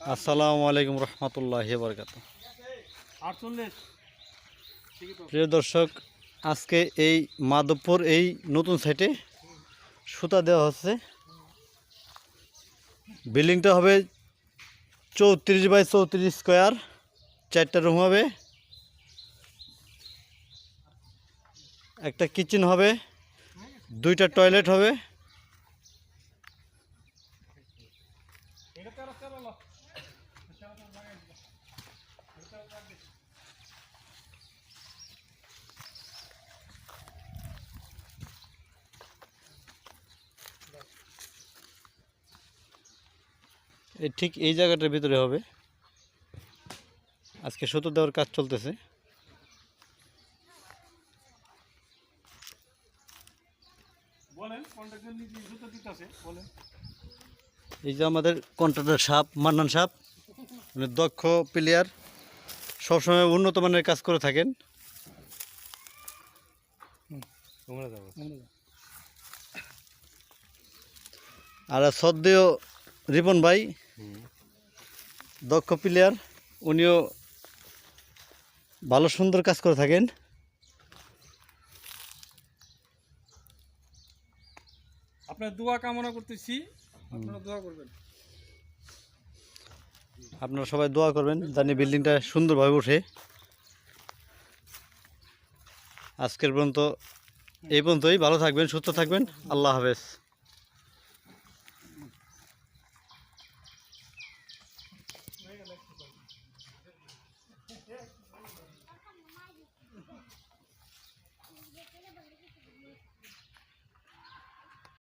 আসসালামু আলাইকুম রহমতুল্লাহ বরকাত। প্রিয় দর্শক আজকে এই মাধবপুর এই নতুন সাইটে সুতা দেওয়া হচ্ছে। বিল্ডিংটা হবে চৌত্রিশ বাই চৌত্রিশ স্কোয়ার চারটা রুম হবে। একটা কিচেন হবে দুইটা টয়লেট হবে। এটা তেরো তেরো লো। এই ঠিক এই জায়গাটার ভিতরে হবে। আজকে সুতো দেওয়ার কাজ চলতেছে। বলেন কন্ট্রাক্টর নিজে জুতো দিতেছে বলেন। এই যে আমাদের কন্ট্রাক্টর সাপ মান্নান সাপ মানে দক্ষ প্লেয়ার সবসময় উন্নত মানের কাজ করে থাকেন। আর সদ্যেও রিপন ভাই দক্ষ প্লেয়ার উনিও ভালো সুন্দর কাজ করে থাকেন। আপনার দোয়া কামনা করতেছি। আপনারা সবাই দোয়া করবেন, জানি বিল্ডিংটা সুন্দরভাবে ওঠে আজকের পর্যন্ত এই পর্যন্তই, ভালো থাকবেন, সুস্থ থাকবেন, আল্লাহ হাফেজ Yeah.